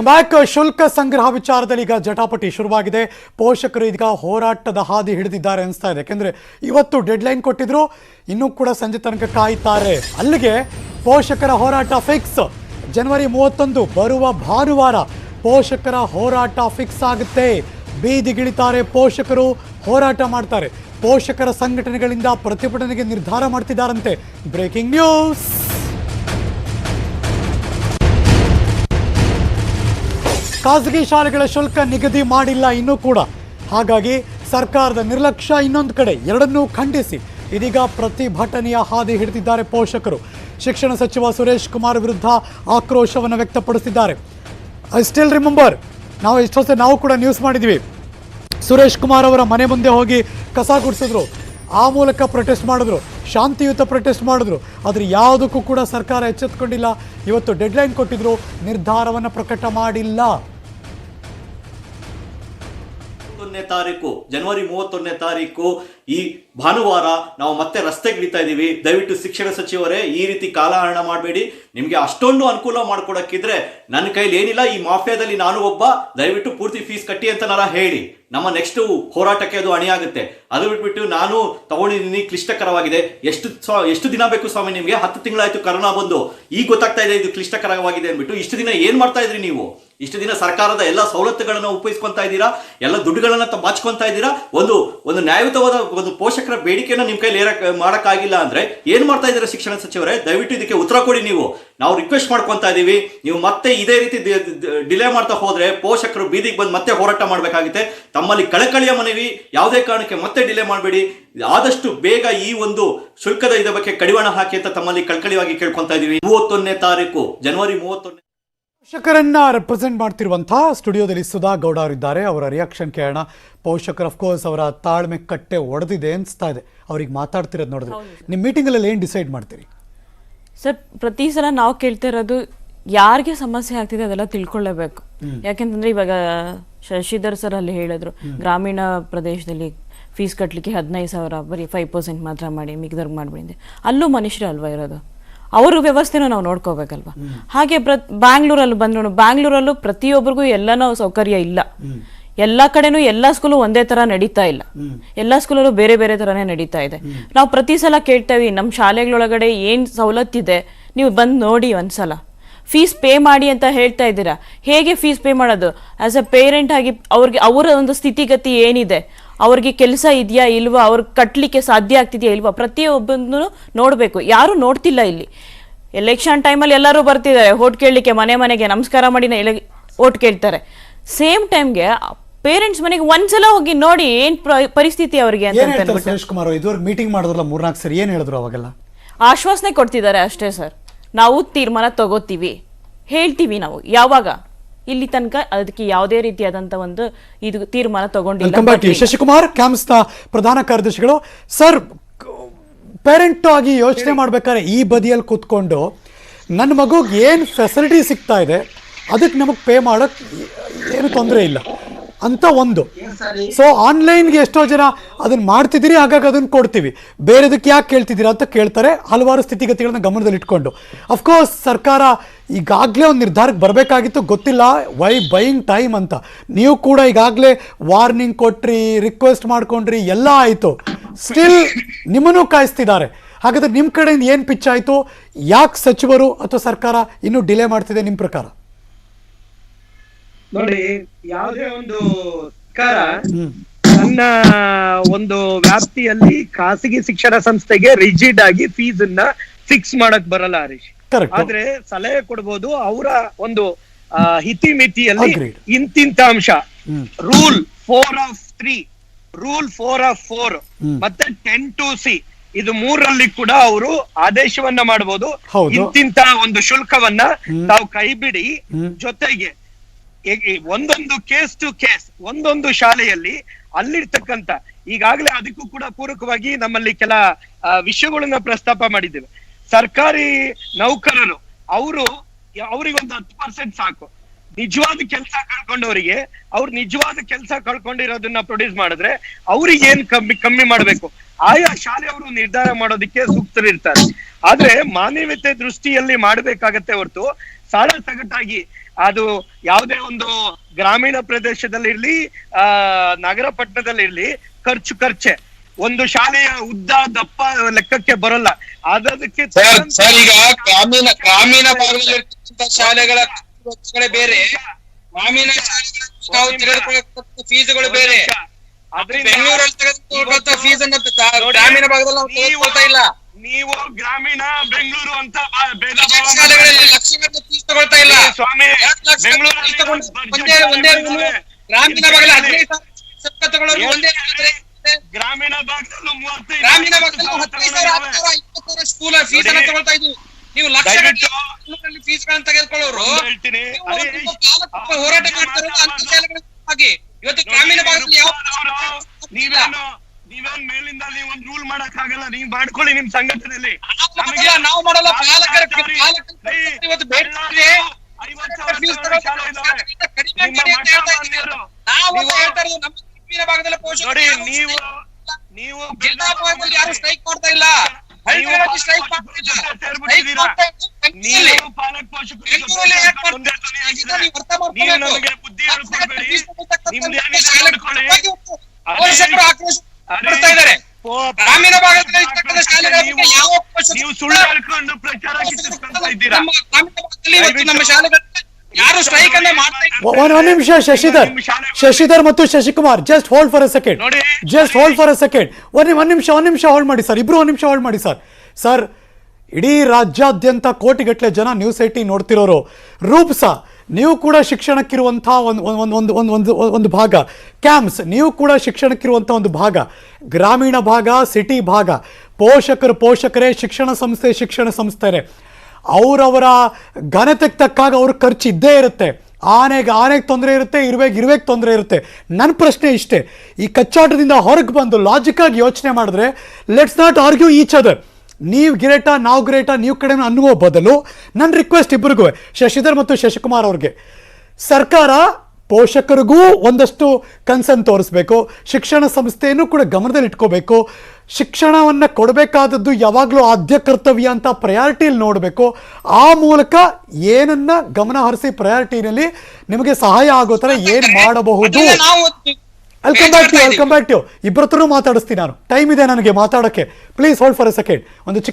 Back ಶುಲ್ಕ ಸಂಗ್ರಹ ವಿಚಾರದಲ್ಲಿ ಈಗ ಜಟಾಪಟಿ ಶುರುವಾಗಿದೆ. ಪೋಷಕರು ಈಗ ಹೋರಾಟದ ಹಾದಿ ಹಿಡಿದಿದ್ದಾರೆ ಅನಿಸ್ತಾ ಇದೆ. ಯಾಕೆಂದ್ರೆ ಇವತ್ತು ಡೆಡ್ಲೈನ್ ಕೊಟ್ಟಿದ್ರು, ಇನ್ನೂ ಕೂಡ ಸಂಜೆ ತನಕ ಕಾಯ್ತಾರೆ ಅಲ್ಲಿಗೆ ಪೋಷಕರ ಹೋರಾಟ ಫಿಕ್ಸ್ ಜನವರಿ ಮೂವತ್ತೊಂದು ಬರುವ ಭಾನುವಾರ ಪೋಷಕರ ಹೋರಾಟ ಫಿಕ್ಸ್ ಆಗುತ್ತೆ. ಬೀದಿಗಿಳಿತಾರೆ ಪೋಷಕರು, ಹೋರಾಟ ಮಾಡ್ತಾರೆ. ಪೋಷಕರ ಸಂಘಟನೆಗಳಿಂದ ಪ್ರತಿಭಟನೆಗೆ ನಿರ್ಧಾರ ಮಾಡ್ತಿದ್ದಾರಂತೆ. ಬ್ರೇಕಿಂಗ್ ನ್ಯೂಸ್ ಖಾಸಗಿ ಶಾಲೆಗಳ ಶುಲ್ಕ ನಿಗದಿ ಮಾಡಿಲ್ಲ ಇನ್ನೂ ಕೂಡ. ಹಾಗಾಗಿ ಸರ್ಕಾರದ ನಿರ್ಲಕ್ಷ್ಯ ಇನ್ನೊಂದು ಕಡೆ ಎರಡನ್ನೂ ಖಂಡಿಸಿ ಇದೀಗ ಪ್ರತಿಭಟನೆಯ ಹಾದಿ ಹಿಡಿದಿದ್ದಾರೆ ಪೋಷಕರು. ಶಿಕ್ಷಣ ಸಚಿವ ಸುರೇಶ್ ಕುಮಾರ್ ವಿರುದ್ಧ ಆಕ್ರೋಶವನ್ನು ವ್ಯಕ್ತಪಡಿಸಿದ್ದಾರೆ. ಐ ಸ್ಟಿಲ್ ರಿಮೆಂಬರ್ ನಾವು ಎಷ್ಟೊತ್ತೆ ನಾವು ಕೂಡ ನ್ಯೂಸ್ ಮಾಡಿದ್ವಿ. ಸುರೇಶ್ ಕುಮಾರ್ ಅವರ ಮನೆ ಮುಂದೆ ಹೋಗಿ ಕಸ ಗುಡಿಸಿದ್ರು. ಆ ಮೂಲಕ ಪ್ರೊಟೆಸ್ಟ್ ಮಾಡಿದ್ರು. ಶಾಂತಿಯುತ ಪ್ರೊಟೆಸ್ಟ್ ಮಾಡಿದ್ರು. ಆದರೆ ಯಾವುದಕ್ಕೂ ಕೂಡ ಸರ್ಕಾರ ಎಚ್ಚೆತ್ತುಕೊಂಡಿಲ್ಲ ಇವತ್ತು ಡೆಡ್ಲೈನ್ ಕೊಟ್ಟಿದ್ರು. ನಿರ್ಧಾರವನ್ನು ಪ್ರಕಟ ಮಾಡಿಲ್ಲ. ಮೂವತ್ತೊಂದನೇ ತಾರೀಕು ಜನವರಿ ಮೂವತ್ತೊಂದನೇ ತಾರೀಕು ಈ ಭಾನುವಾರ ನಾವು ಮತ್ತೆ ರಸ್ತೆಗಿಳಿತಾ ಇದ್ದೀವಿ. ದಯವಿಟ್ಟು ಶಿಕ್ಷಣ ಸಚಿವರೇ, ಈ ರೀತಿ ಕಾಲಹರಣ ಮಾಡಬೇಡಿ. ನಿಮಗೆ ಅಷ್ಟೊಂದು ಅನುಕೂಲ ಮಾಡ್ಕೊಡಕ್ಕಿದ್ರೆ ನನ್ನ ಕೈಲಿ ಏನಿಲ್ಲ, ಈ ಮಾಫಿಯಾದಲ್ಲಿ ನಾನು ಒಬ್ಬ. ದಯವಿಟ್ಟು ಪೂರ್ತಿ ಫೀಸ್ ಕಟ್ಟಿ ಅಂತ ನಾರ ಹೇಳಿ. ನಮ್ಮ ನೆಕ್ಸ್ಟ್ ಹೋರಾಟಕ್ಕೆ ಅದು ಅಣಿಯಾಗುತ್ತೆ. ಅದು ಬಿಟ್ಬಿಟ್ಟು ನಾನು ತಗೊಂಡಿದ್ದೀನಿ, ಕ್ಲಿಷ್ಟಕರವಾಗಿದೆ. ಎಷ್ಟು ಎಷ್ಟು ದಿನ ಬೇಕು ಸ್ವಾಮಿ ನಿಮಗೆ? ಹತ್ತು ತಿಂಗಳಾಯ್ತು ಕರೋನಾ ಬಂದು. ಈಗ ಗೊತ್ತಾಗ್ತಾ ಇದೆ, ಇದು ಕ್ಲಿಷ್ಟಕರವಾಗಿದೆ ಅಂದ್ಬಿಟ್ಟು ಇಷ್ಟು ದಿನ ಏನು ಮಾಡ್ತಾ ಇದ್ರಿ ನೀವು? ಇಷ್ಟು ದಿನ ಸರ್ಕಾರದ ಎಲ್ಲ ಸವಲತ್ತುಗಳನ್ನು ಉಪಯೋಗಿಸ್ಕೊಂತಾ ಇದ್ದೀರಾ? ಎಲ್ಲ ದುಡ್ಡುಗಳನ್ನು ಬಾಚ್ಕೊಂತಾ ಇದ್ದೀರಾ? ಒಂದು ಒಂದು ನ್ಯಾಯಯುತವಾದ ಒಂದು ಪೋಷಕರ ಬೇಡಿಕೆಯನ್ನು ನಿಮ್ಮ ಕೈಲಿ ಏರಕ್ ಮಾಡೋಕ್ಕಾಗಿಲ್ಲ ಅಂದರೆ ಏನು ಮಾಡ್ತಾ ಇದ್ದೀರಾ ಶಿಕ್ಷಣ ಸಚಿವರೇ? ದಯವಿಟ್ಟು ಇದಕ್ಕೆ ಉತ್ತರ ಕೊಡಿ ನೀವು. ನಾವು ರಿಕ್ವೆಸ್ಟ್ ಮಾಡ್ಕೊತಾ ಇದ್ದೀವಿ ನೀವು ಮತ್ತೆ ಇದೇ ರೀತಿ ಡಿಲೇ ಮಾಡ್ತಾ ಹೋದರೆ ಪೋಷಕರು ಬೀದಿಗೆ ಬಂದು ಮತ್ತೆ ಹೋರಾಟ ಮಾಡಬೇಕಾಗುತ್ತೆ. ತಮ್ಮಲ್ಲಿ ಕಳಕಳಿಯ ಮನವಿ, ಯಾವುದೇ ಕಾರಣಕ್ಕೆ ಮತ್ತೆ ಡಿಲೇ ಮಾಡಬೇಡಿ. ಆದಷ್ಟು ಬೇಗ ಈ ಒಂದು ಶುಲ್ಕದ ಇದ ಬಗ್ಗೆ ಕಡಿವಾಣ ಹಾಕಿ ಅಂತ ತಮ್ಮಲ್ಲಿ ಕಳಕಳಿಯಾಗಿ ಕೇಳ್ಕೊತಾ ಇದ್ದೀವಿ ಮೂವತ್ತೊಂದನೇ ತಾರೀಕು, ಜನವರಿ ಮೂವತ್ತೊಂದನೇ ಪೋಷಕರನ್ನ ರೆಪ್ರೆಸೆಂಟ್ ಮಾಡ್ತಿರುವಂತಹ ಸ್ಟುಡಿಯೋದಲ್ಲಿ ಸುಧಾ ಗೌಡ ಅವರಿದ್ದಾರೆ ಅವರ ರಿಯಾಕ್ಷನ್ ಕೇಳೋಣ. ಪೋಷಕರು ಅಫ್ಕೋರ್ಸ್ ಅವರ ತಾಳ್ಮೆ ಕಟ್ಟೆ ಒಡೆದಿದೆ ಅನಿಸ್ತಾ ಇದೆ. ಅವ್ರಿಗೆ ಮಾತಾಡ್ತಿರೋದು ನೋಡಿದ್ರೆ. ನಿಮ್ಮ ಮೀಟಿಂಗಲ್ಲಿ ಏನು ಡಿಸೈಡ್ ಮಾಡ್ತೀರಿ? ಸರ್ ಪ್ರತಿ ಸಲ ನಾವು ಕೇಳ್ತಾ ಇರೋದು ಯಾರಿಗೆ ಸಮಸ್ಯೆ ಆಗ್ತಿದೆ ಅದೆಲ್ಲ ತಿಳ್ಕೊಳ್ಳೇಬೇಕು. ಯಾಕೆಂತಂದ್ರೆ ಇವಾಗ ಶಶಿಧರ್ ಸರ್ ಅಲ್ಲಿ ಹೇಳಿದ್ರು ಗ್ರಾಮೀಣ ಪ್ರದೇಶದಲ್ಲಿ ಫೀಸ್ ಕಟ್ಟಲಿಕ್ಕೆ ಹದಿನೈದು ಸಾವಿರ ಬರೀ ಫೈವ್ ಪರ್ಸೆಂಟ್ ಮಾತ್ರ ಮಾಡಿ ಮಿಗ್ದರ್ಗ್ ಮಾಡಿಬಿಡಿ ಅಲ್ಲೂ ಮನುಷ್ಯರು ಅಲ್ವಾ ಇರೋದು? ಅವ್ರ ವ್ಯವಸ್ಥೆನೂ ನಾವು ನೋಡ್ಕೋಬೇಕಲ್ವಾ? ಹಾಗೆ ಪ್ರ, ಬ್ಯಾಂಗ್ಳೂರಲ್ಲಿ ಬಂದ್ರು ಬ್ಯಾಂಗ್ಳೂರಲ್ಲೂ ಪ್ರತಿಯೊಬ್ಬರಿಗೂ ಎಲ್ಲನೂ ಸೌಕರ್ಯ ಇಲ್ಲ. ಎಲ್ಲ ಕಡೆನೂ ಎಲ್ಲಾ ಸ್ಕೂಲು ಒಂದೇ ತರ ನಡೀತಾ ಇಲ್ಲ. ಎಲ್ಲಾ ಸ್ಕೂಲಲ್ಲೂ ಬೇರೆ ಬೇರೆ ತರನೇ ನಡೀತಾ ಇದೆ. ನಾವು ಪ್ರತಿ ಸಲ ಕೇಳ್ತೇವೆ ನಮ್ಮ ಶಾಲೆಗಳೊಳಗಡೆ ಏನ್ ಸವಲತ್ತಿದೆ? ನೀವು ಬಂದು ನೋಡಿ ಒಂದ್ಸಲ. ಫೀಸ್ ಪೇ ಮಾಡಿ ಅಂತ ಹೇಳ್ತಾ ಇದ್ದೀರಾ? ಹೇಗೆ ಫೀಸ್ ಪೇ ಮಾಡೋದು? ಆಸ್ ಅ ಪೇರೆಂಟ್ ಆಗಿ ಅವ್ರಿಗೆ, ಅವರ ಒಂದು ಸ್ಥಿತಿಗತಿ ಏನಿದೆ? ಅವ್ರಿಗೆ ಕೆಲಸ ಇದೆಯಾ ಇಲ್ವಾ ಅವ್ರಿಗೆ ಕಟ್ಟಲಿಕ್ಕೆ ಸಾಧ್ಯ ಆಗ್ತಿದೆಯಾ ಇಲ್ವಾ ಪ್ರತಿಯೊಬ್ಬನೂ ನೋಡಬೇಕು. ಯಾರು ನೋಡ್ತಿಲ್ಲ ಇಲ್ಲಿ. ಎಲೆಕ್ಷನ್ ಟೈಮಲ್ಲಿ ಎಲ್ಲರೂ ಬರ್ತಿದ್ದಾರೆ ಓಟ್ ಕೇಳಲಿಕ್ಕೆ ಮನೆ ಮನೆಗೆ ನಮಸ್ಕಾರ ಮಾಡಿ ಓಟ್ ಕೇಳ್ತಾರೆ. ಸೇಮ್ ಟೈಮ್ಗೆ ಪೇರೆಂಟ್ಸ್ ಮನೆಗೆ ಒಂದ್ಸಲ ಹೋಗಿ ನೋಡಿ ಏನ್ ಪ್ರ- ಪರಿಸ್ಥಿತಿ ಅವ್ರಿಗೆ ಅಂತ ಸುರೇಶ್ ಕುಮಾರ್ ಇದುವರೆಗೆ ಮೀಟಿಂಗ್ ಮಾಡಿದ್ರಲ್ಲ ಮೂರ್ನಾಲ್ಕು ಸರಿ ಏನು ಹೇಳಿದ್ರು ಅವಾಗೆಲ್ಲ? ಆಶ್ವಾಸನೆ ಕೊಡ್ತಿದ್ದಾರೆ ಅಷ್ಟೇ ಸರ್. ನಾವು ತೀರ್ಮಾನ ತಗೋತೀವಿ. ಹೇಳ್ತೀವಿ ನಾವು ಯಾವಾಗ? ಇಲ್ಲಿ ತನಕ ಅದಕ್ಕೆ ಯಾವುದೇ ರೀತಿಯಾದಂತ ಒಂದು ಇದು ತೀರ್ಮಾನ ತಗೊಂಡಿಲ್ಲ. ಶಶಿಕುಮಾರ್ ಕ್ಯಾಂಪ್ಸ್ನ ಪ್ರಧಾನ ಕಾರ್ಯದರ್ಶಿಗಳು ಸರ್ ಪೇರೆಂಟ್ ಆಗಿ ಯೋಚನೆ ಮಾಡ್ಬೇಕಾದ್ರೆ ಈ ಬದಿಯಲ್ಲಿ ಕೂತ್ಕೊಂಡು ನನ್ನ ಮಗುಗೆ ಏನು ಫೆಸಿಲಿಟಿ ಸಿಗ್ತಾ ಇದೆ ಅದಕ್ಕೆ ನಮಗೆ ಪೇ ಮಾಡೋಕ್ಕೆ ಏನು ತೊಂದರೆ ಇಲ್ಲ ಅಂತ ಒಂದು. ಸೊ ಆನ್ಲೈನ್ಗೆ ಎಷ್ಟೋ ಜನ ಅದನ್ನು ಮಾಡ್ತಿದ್ದೀರಿ ಹಾಗಾಗಿ ಅದನ್ನು ಕೊಡ್ತೀವಿ. ಬೇರೆದಕ್ಕೆ ಯಾಕೆ ಕೇಳ್ತಿದ್ದೀರಾ ಅಂತ ಕೇಳ್ತಾರೆ ಹಲವಾರು ಸ್ಥಿತಿಗತಿಗಳನ್ನ ಗಮನದಲ್ಲಿ ಇಟ್ಕೊಂಡು. ಅಫ್ಕೋರ್ಸ್ ಸರ್ಕಾರ ಈಗಾಗಲೇ ಒಂದು ನಿರ್ಧಾರಕ್ಕೆ ಬರಬೇಕಾಗಿತ್ತು ಗೊತ್ತಿಲ್ಲ ವೈ ಬೈಯಿಂಗ್ ಟೈಮ್ ಅಂತ. ನೀವು ಕೂಡ ಈಗಾಗಲೇ ವಾರ್ನಿಂಗ್ ಕೊಟ್ರಿ ರಿಕ್ವೆಸ್ಟ್ ಮಾಡ್ಕೊಂಡ್ರಿ ಎಲ್ಲ ಆಯಿತು. ಸ್ಟಿಲ್ ನಿಮ್ಮನ್ನು ಕಾಯಿಸ್ತಿದ್ದಾರೆ. ಹಾಗಾದ್ರೆ ನಿಮ್ಮ ಕಡೆಯಿಂದ ಏನು ಪಿಚ್ ಆಯಿತು? ಯಾಕೆ ಸಚಿವರು ಅಥವಾ ಸರ್ಕಾರ ಇನ್ನೂ ಡಿಲೇ ಮಾಡ್ತಿದೆ ನಿಮ್ಮ ಪ್ರಕಾರ? ನೋಡಿ ಯಾವುದೇ ಒಂದು ಸರ್ಕಾರ ತನ್ನ ಒಂದು ವ್ಯಾಪ್ತಿಯಲ್ಲಿ ಖಾಸಗಿ ಶಿಕ್ಷಣ ಸಂಸ್ಥೆಗೆ ರಿಜಿಡ್ ಆಗಿ ಫೀಸ್ ಅನ್ನ ಫಿಕ್ಸ್ ಮಾಡಕ್ ಬರಲ್ಲ ಹರೀಶ್. ಆದ್ರೆ ಸಲಹೆ ಕೊಡ್ಬೋದು ಅವರ ಒಂದು ಹಿತಿ ಹಿತಿಮಿತಿಯಲ್ಲಿ ಇಂತಿಂತ ಅಂಶ. Rule four of three rule four of four ಮತ್ತೆ ಟೆನ್ ಟು ಸಿ ಇದು ಮೂರರಲ್ಲಿ ಕೂಡ ಅವರು ಆದೇಶವನ್ನ ಮಾಡಬಹುದು ಹೌದು. ಇಂತಿಂತ ಒಂದು ಶುಲ್ಕವನ್ನ ತಾವು ಕೈ ಬಿಡಿ ಜೊತೆಗೆ ಒಂದೊಂದು ಕೇಸ್ ಟು ಕೇಸ್ ಒಂದೊಂದು ಶಾಲೆಯಲ್ಲಿ ಅಲ್ಲಿರ್ತಕ್ಕಂತ ಈಗಾಗಲೇ ಅದಕ್ಕೂ ಕೂಡ ಪೂರಕವಾಗಿ ನಮ್ಮಲ್ಲಿ ಕೆಲ ವಿಷಯಗಳನ್ನ ಪ್ರಸ್ತಾಪ ಮಾಡಿದ್ದೇವೆ. ಸರ್ಕಾರಿ ನೌಕರರು, ಅವರು, ಅವ್ರಿಗೆ ಒಂದು ಹತ್ತು ಪರ್ಸೆಂಟ್ ಸಾಕು. ನಿಜವಾದ ಕೆಲಸ ಕಳ್ಕೊಂಡವರಿಗೆ, ಅವ್ರು ನಿಜವಾದ ಕೆಲಸ ಕಳ್ಕೊಂಡಿರೋದನ್ನ ಪ್ರೊಡ್ಯೂಸ್ ಮಾಡಿದ್ರೆ ಅವ್ರಿಗೆ ಏನ್ ಕಮ್ಮಿ ಕಮ್ಮಿ ಮಾಡ್ಬೇಕು? ಆಯಾ ಶಾಲೆಯವರು ನಿರ್ಧಾರ ಮಾಡೋದಕ್ಕೆ ಸೂಕ್ತರಿರ್ತಾರೆ ಆದ್ರೆ ಮಾನವೀಯತೆ ದೃಷ್ಟಿಯಲ್ಲಿ ಮಾಡ್ಬೇಕಾಗತ್ತೆ ಹೊರತು, ಸಾಲ ಸಗಟಾಗಿ ಅದು ಯಾವುದೇ ಒಂದು ಗ್ರಾಮೀಣ ಪ್ರದೇಶದಲ್ಲಿರ್ಲಿ ಆ ನಗರ ಪಟ್ಟಣದಲ್ಲಿರ್ಲಿ ಖರ್ಚು ಖರ್ಚೆ. ಒಂದು ಶಾಲೆಯ ಉದ್ದ ದಪ್ಪ ಲೆಕ್ಕಕ್ಕೆ ಬರಲ್ಲ. ಅದಕ್ಕೆ ಈಗ ಗ್ರಾಮೀಣ ಗ್ರಾಮೀಣ ಭಾಗದಲ್ಲಿ ಇರ್ತಕ್ಕಂಥ ಶಾಲೆಗಳ ಬೇರೆ. ಗ್ರಾಮೀಣ ನಾವು ತೆಗೆದುಕೊಳ್ಳತಕ್ಕ ಫೀಸ್ಗಳು ಬೇರೆ. ಬೆಂಗಳೂರಲ್ಲಿ ತೆಗೆದುಕೊಳ್ಳುವಂತ ಫೀಸ್ ಅನ್ನ ಗ್ರಾಮೀಣ ಭಾಗದಲ್ಲಿ ನಾವು ನೀವು- ಇಲ್ಲ. ನೀವು ಗ್ರಾಮೀಣ ಬೆಂಗಳೂರು ಅಂತ ಬಾ- ಭೇದ ಭಾವ ಶಾಲೆಗಳಲ್ಲಿ ಲಕ್ಷಗಟ್ಟಲೆ ಫೀಸ್ ತಗೊಳ್ತಾ ಇಲ್ಲ. ಸ್ವಾಮಿ ಎರಡು ಲಕ್ಷ ಬೆಂಗಳೂರಲ್ಲಿ ಫೀಸ್ ತಗೊಂಡು ಒಂದೇ ಒಂದೇ ರೂಮು ಗ್ರಾಮೀಣ ಭಾಗದಲ್ಲಿ ಹದಿನೈದು ಸಾವಿರ ತಗೊಳ್ಳೋರು ಒಂದೇ ರೂಮಲ್ಲಿ ಗ್ರಾಮೀಣ ಭಾಗದಲ್ಲೂ ಮೂವತ್ತೈದು ಗ್ರಾಮೀಣ ಭಾಗದಲ್ಲಿ ಸಾವಿರ ಹದಿನೈದು ಸಾವಿರ ಹತ್ತು ಸಾವಿರ ಇಪ್ಪತ್ತು ಸಾವಿರ ಸ್ಕೂಲ್ ಫೀಸ್ ಅನ್ನ ನೋಡಿ, ತಗೊಳ್ತಾ ಇದ್ವಿ ನೀವು ಲಕ್ಷ ದಯವಿಟ್ಟು ಫೀಸ್ ಗಳನ್ನ ತೆಗೆದುಕೊಳ್ಳೋರು ಒಂದು ಹೇಳ್ತೀನಿ. ನೀವು ಅದೇ ಒಂದು ಪಾಲಕತ್ವ ಹೋರಾಟ ಮಾಡ್ತಾರೆ ಅಂತ ಶಾಲೆಗಳ ಆಗಿ ಇವತ್ತು ಗ್ರಾಮೀಣ ಭಾಗದಲ್ಲಿ ಯಾವ ನೀವೇನು ನೀವೇನ್ ಮೇಲಿಂದ ನೀವ್ ಒಂದ್ ರೂಲ್ ಮಾಡಕ್ ಆಗಲ್ಲ ನೀವ್ ಮಾಡ್ಕೊಳ್ಳಿ ನಿಮ್ ಸಂಘಟನೆಯಲ್ಲಿ ನಾವು ಮಾಡಲ್ಲ, ಪಾಲಕರ ಇವತ್ತು ಸಾವಿರ ಶಾಲೆ ಇದಾವೆ. ನಾವು ನೀವು- ಹೇಳ್ತಾ ಇರೋದು ನಮ್ಮ ಗ್ರಾಮೀಣ ಭಾಗದಲ್ಲಿ ಪೋಷಕರು ನೋಡಿ ಯಾರು ನೀವು strike ನೀವು ಜಿಲ್ಲಾ ಭಾಗದಲ್ಲಿ ಯಾರು ಸ್ಟ್ರೈಕ್ ಮಾಡ್ತಾ ಇಲ್ಲ? ಹಳ್ಳಿಗಳಲ್ಲಿ ಸ್ಟ್ರೈಕ್ ಮಾಡ್ತಾ ಇಲ್ಲ. ಸ್ಟ್ರೈಕ್ ಮಾಡ್ತಾ ಇರೋದು ಬೆಂಗಳೂರಲ್ಲಿ. ನೀವು ಪಾಲಕ್ ಪೋಷಕರು ಬೆಂಗಳೂರಲ್ಲಿ ಯಾಕೆ ಮಾಡ್ತಾ ಒಂದೇ ಧ್ವನಿ ಇಲ್ಲ? ಆಗಿದೆ. ನೀವು ಅರ್ಥ ಮಾಡ್ಕೊಬೇಕು. ನಮಗೆ ಬುದ್ಧಿ ಹೇಳ್ಕೊಡ್ಬೇಡಿ ನೋಡ್ಕೊಳ್ಳಿ. ಪೋಷಕರು ಆಕ್ರೋಶ ಪಡ್ತಾ ಇದ್ದಾರೆ. ಗ್ರಾಮೀಣ ಭಾಗದಲ್ಲಿ ಇರ್ತಕ್ಕಂಥ ಶಾಲೆಗಳಿಗೆ ಯಾವ ಪೋಷಕರು ನೀವು ಸುಳ್ಳು ಹೇಳ್ಕೊಂಡು ಪ್ರಚಾರ ಕಿತ್ತಿಸ್ಕೊಳ್ತಾ ಇದ್ದೀರಾ? ನಮ್ಮ ಗ್ರಾಮೀಣ ಭಾಗದಲ್ಲಿ ಇವತ್ತು ನಮ್ಮ ಶಾಲೆಗಳಲ್ಲಿ ಯಾರು ಸ್ಟ್ರೈಕ್ ಅನ್ನ ಮಾಡ್ತಾ ಇಲ್ಲ ಒಂದ್ ಒಂದ್ ನಿಮಿಷ ಶಶಿಧರ್. ಶಶಿಧರ್ ಮತ್ತು Shashikumar just hold for a second ನೋಡಿ. Just hold for a second ಒಂದ್ ಒಂದ್ ನಿಮಿಷ ಒಂದ್ ನಿಮಿಷ ಹೋಲ್ಡ್ ಮಾಡಿ ಸರ್. ಇಬ್ರು ಒಂದ್ ನಿಮಿಷ ಹೋಲ್ಡ್ ಮಾಡಿ ಸರ್. ಸರ್ ಇಡೀ ರಾಜ್ಯಾದ್ಯಂತ ಕೋಟಿಗಟ್ಟಲೆ ಜನ ನ್ಯೂಸ್ ಏಟಿ ನೋಡ್ತಿರೋರು. ರೂಪ್ಸ ನೀವು ಕೂಡ ಶಿಕ್ಷಣಕ್ಕಿರುವಂಥ ಒಂದು ಒಂದು ಒಂದು ಒಂದು ಒಂದು ಒಂದು ಭಾಗ. ಕ್ಯಾಂಪ್ಸ್, ನೀವು ಕೂಡ ಶಿಕ್ಷಣಕ್ಕಿರುವಂಥ ಒಂದು ಭಾಗ. ಗ್ರಾಮೀಣ ಭಾಗ, ಸಿಟಿ ಭಾಗ. ಪೋಷಕರು, ಪೋಷಕರೇ, ಶಿಕ್ಷಣ ಸಂಸ್ಥೆ, ಶಿಕ್ಷಣ ಸಂಸ್ಥೆನೇ ಅವರವರ ಘನತೆಗೆ ತಕ್ಕಾಗ ಅವ್ರ ಖರ್ಚು ಇದ್ದೇ ಇರುತ್ತೆ. ಆನೆಗೆ ಆನೆಗೆ ತೊಂದರೆ ಇರುತ್ತೆ, ಇರುವೆಗೆ ಇರುವೆಗೆ ತೊಂದರೆ ಇರುತ್ತೆ. ನನ್ನ ಪ್ರಶ್ನೆ ಇಷ್ಟೇ. ಈ ಕಚ್ಚಾಟದಿಂದ ಹೊರಗೆ ಬಂದು ಲಾಜಿಕ್ಕಾಗಿ ಯೋಚನೆ ಮಾಡಿದ್ರೆ let's not argue each other ನೀವು ಗಿರೇಟ, ನಾವು ಗಿರೇಟ, ನೀವು ಕಡೆ ಅನ್ನುವ ಬದಲು ನನ್ನ ರಿಕ್ವೆಸ್ಟ್ ಇಬ್ಬರಿಗೂ ಶಶಿಧರ್ ಮತ್ತು ಶಶಿಕುಮಾರ್ ಅವ್ರಿಗೆ. ಸರ್ಕಾರ ಪೋಷಕರಿಗೂ ಒಂದಷ್ಟು ಕನ್ಸರ್ನ್ ತೋರಿಸ್ಬೇಕು. ಶಿಕ್ಷಣ ಸಂಸ್ಥೆಯನ್ನು ಕೂಡ ಗಮನದಲ್ಲಿ ಇಟ್ಕೋಬೇಕು. ಶಿಕ್ಷಣವನ್ನು ಕೊಡಬೇಕಾದದ್ದು ಯಾವಾಗಲೂ ಆದ್ಯ ಕರ್ತವ್ಯ ಅಂತ ಪ್ರಯಾರಿಟಿಯಲ್ಲಿ ನೋಡಬೇಕು. ಆ ಮೂಲಕ ಏನನ್ನ ಗಮನ ಹರಿಸಿ ಪ್ರಯಾರಿಟಿನಲ್ಲಿ ನಿಮಗೆ ಸಹಾಯ ಆಗೋ ಥರ ಏನು ಮಾಡಬಹುದು? ಅದನ್ನ come welcome back to welcome back to ಇಬ್ಬರತ್ರ ಮಾತಾಡಿಸ್ತೀನಿ ನಾನು. ಟೈಮ್ ಇದೆ ನನಗೆ ಮಾತಾಡೋಕ್ಕೆ. Please hold for a second ಒಂದು ಚಿಕ್ಕ